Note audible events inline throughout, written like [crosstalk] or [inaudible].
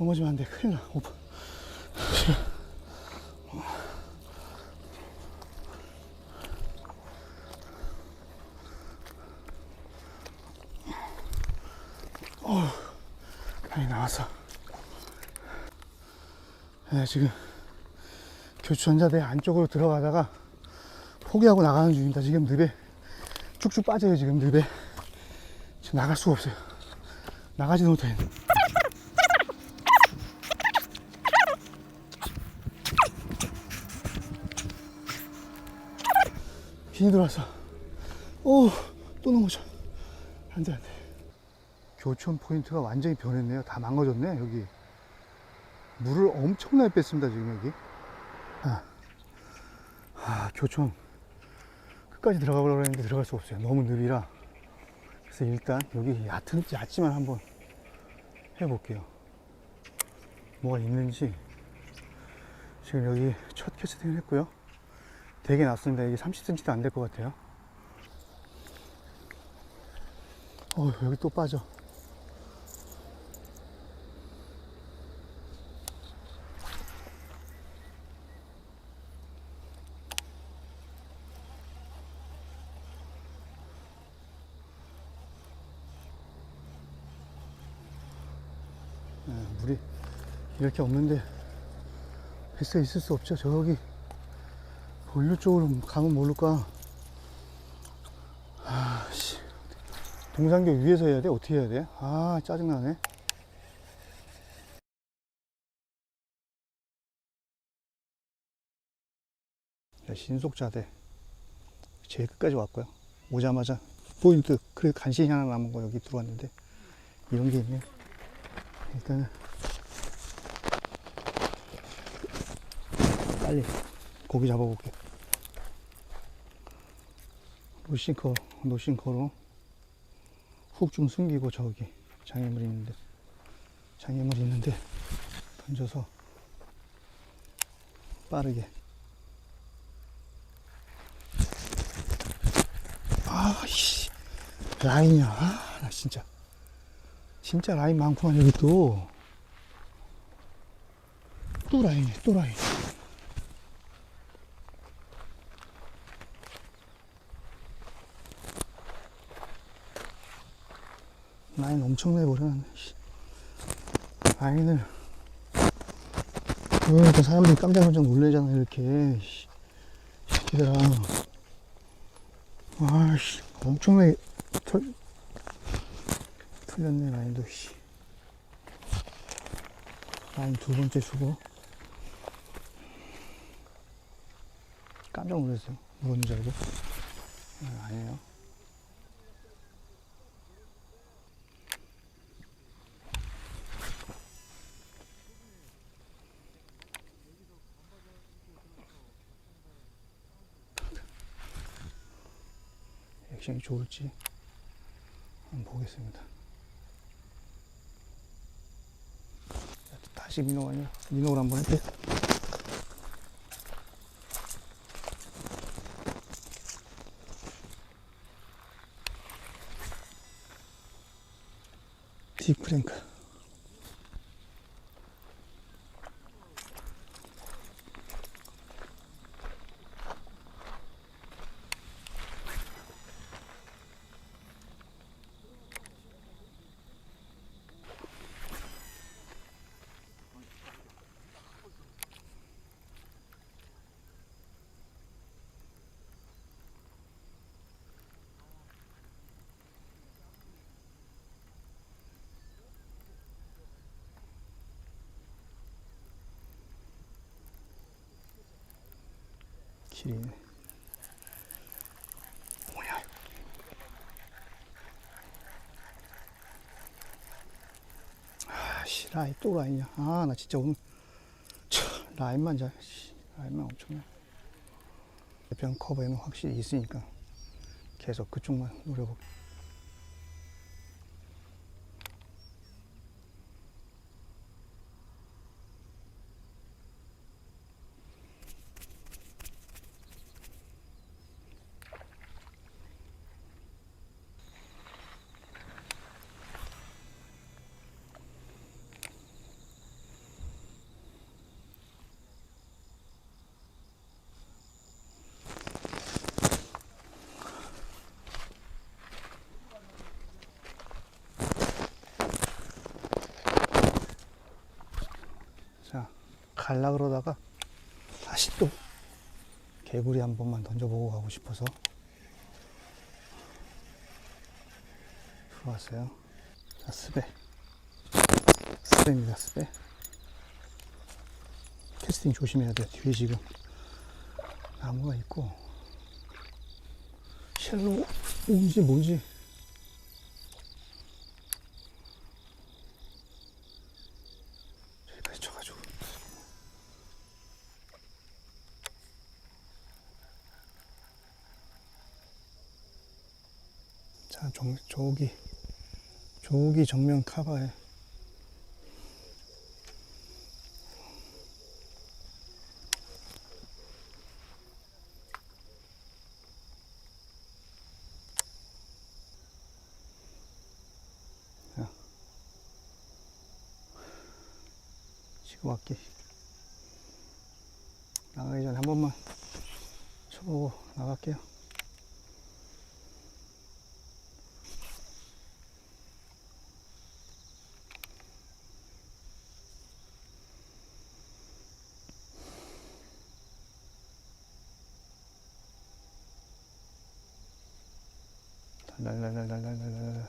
넘어지면 안 돼. 큰일 나. 오빠. 네, 지금 교추전자대 안쪽으로 들어가다가 포기하고 나가는 중입니다. 지금 늪에 쭉쭉 빠져요. 지금 늪에 지금 나갈 수가 없어요. 나가지도 못해. 비니 들어왔어. 오, 또 넘어져. 안 돼, 안 돼. 교촌 포인트가 완전히 변했네요. 다 망가졌네, 여기. 물을 엄청나게 뺐습니다, 지금 여기. 아, 아 교촌. 끝까지 들어가 보려고 했는데 들어갈 수 없어요. 너무 느리라. 그래서 일단 여기 얕은, 얕지만 한번 해볼게요. 뭐가 있는지. 지금 여기 첫 캐스팅을 했고요. 되게 낮습니다. 이게 30cm도 안 될 것 같아요. 어, 여기 또 빠져. 네, 물이 이렇게 없는데 뱃속에 있을 수 없죠. 저기 본류 쪽으로 가면 모를까. 아, 씨. 동산교 위에서 해야 돼? 어떻게 해야 돼? 아, 짜증나네. 자, 신속자대. 제일 끝까지 왔고요. 오자마자 포인트, 그래 간신히 하나 남은 거 여기 들어왔는데, 이런 게 있네. 일단은, 빨리 고기 잡아볼게. 노싱커, 노싱커로 훅 좀 숨기고 저기 장애물 있는데, 장애물 있는데 던져서 빠르게. 아이씨, 라인이야. 아, 나 진짜. 진짜 라인 많구만, 여기 또. 또 라인이야, 또 라인. 엄청나게 버려놨네. 씨. 라인을. 그러니까 사람들이 깜짝깜짝 놀래잖아, 이렇게. 씨. 새끼들아. 아씨, 엄청나게 털, 틀렸네, 라인도, 씨. 라인 두 번째 수고. 깜짝 놀랐어요. 줄 알고. 아, 아니에요. 액션이 좋을지 한번 보겠습니다. 자, 다시 민호가 아니라 민호를 한번 할게. 딥크랭크. 길이네. 뭐야? 이거. 아씨 라인 또 라인이야. 아 나 진짜 오늘 차, 라인만 잘 씨, 라인만 엄청나. 배변 커버에는 확실히 있으니까 계속 그쪽만 노려볼게. 갈라 그러다가 다시 또 개구리 한 번만 던져보고 가고 싶어서 들어왔어요. 자, 스베. 스베입니다, 스베. 캐스팅 조심해야 돼요. 뒤에 지금 나무가 있고 쉘로 뭔지 뭔지 쳐가지고 저기 저기 정면 카바에 지금 할게. 나가기 전에 한 번만 쳐보고 나갈게요 달달달달달달달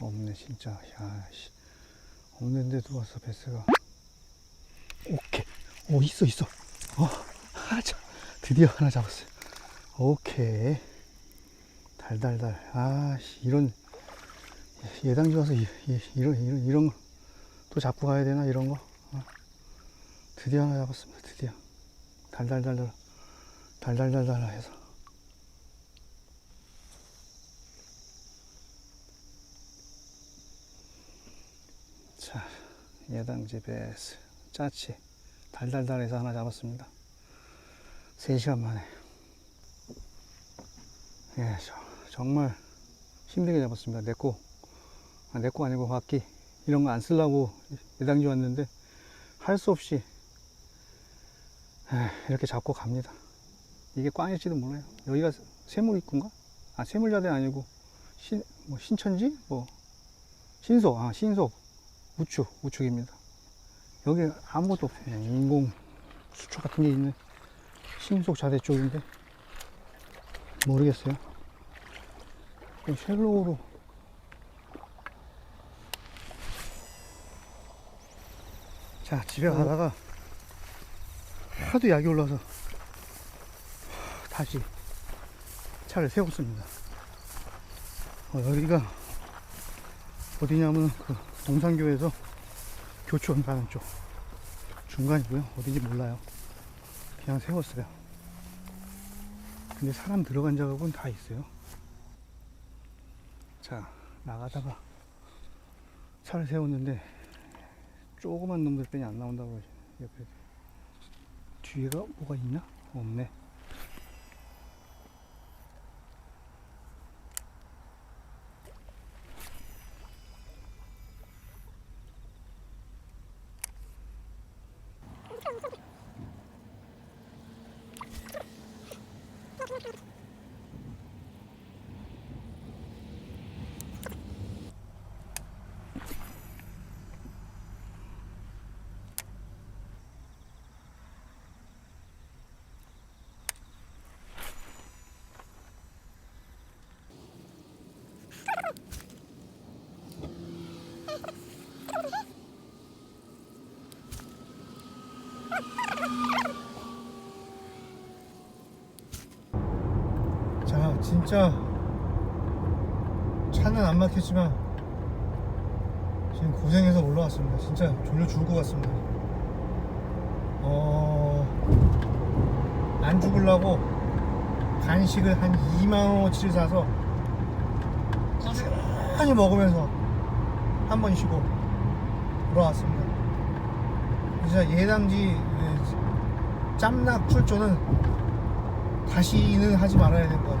없네 진짜 야씨 없는데 들어왔어 베스가 오케이 오 있어 있어 어 하자 드디어 하나 잡았어요 오케이 달달달 아씨 이런 예당지 와서 이, 이, 이런 이런 이런 거 또 잡고 가야 되나 이런 거 어. 드디어 하나 잡았습니다 드디어 달달달달 달달달달 해서 자, 예당지 베스 짜치 달달달해서 하나 잡았습니다. 3시간 만에. 예, 저, 정말 힘들게 잡았습니다. 내꺼. 아, 내꺼 아니고 바퀴. 이런 거 안 쓰려고 예당지 왔는데 할 수 없이 에, 이렇게 잡고 갑니다. 이게 꽝일지도 몰라요. 여기가 세물 입구인가? 아, 세물자대 아니고 신, 뭐 신천지? 뭐 신속, 아, 신속. 우측, 우측입니다. 여기 아무것도 없어요. 인공 수초 같은 게 있는 신속 자대 쪽인데 모르겠어요. 쉘로우로 자 집에 가다가 하도 약이 올라서 다시 차를 세웠습니다. 어, 여기가 어디냐면 그 동산교에서 교촌 가는 쪽 중간이고요. 어딘지 몰라요. 그냥 세웠어요. 근데 사람 들어간 작업은 다 있어요. 자 나가다가 차를 세웠는데 조그만 놈들 빼니 안 나온다고 옆에. 뒤에가 뭐가 있나? 없네 [laughs] 자, 진짜 차는 안 막혔지만 지금 고생해서 올라왔습니다. 진짜 졸려 죽을 것 같습니다. 어, 안 죽으려고 간식을 한 2만원어치를 사서 꾸준히 먹으면서 한 번 쉬고 돌아왔습니다. 진짜 예당지 그 짬낙 출조는 다시는 하지 말아야 될것 같아요.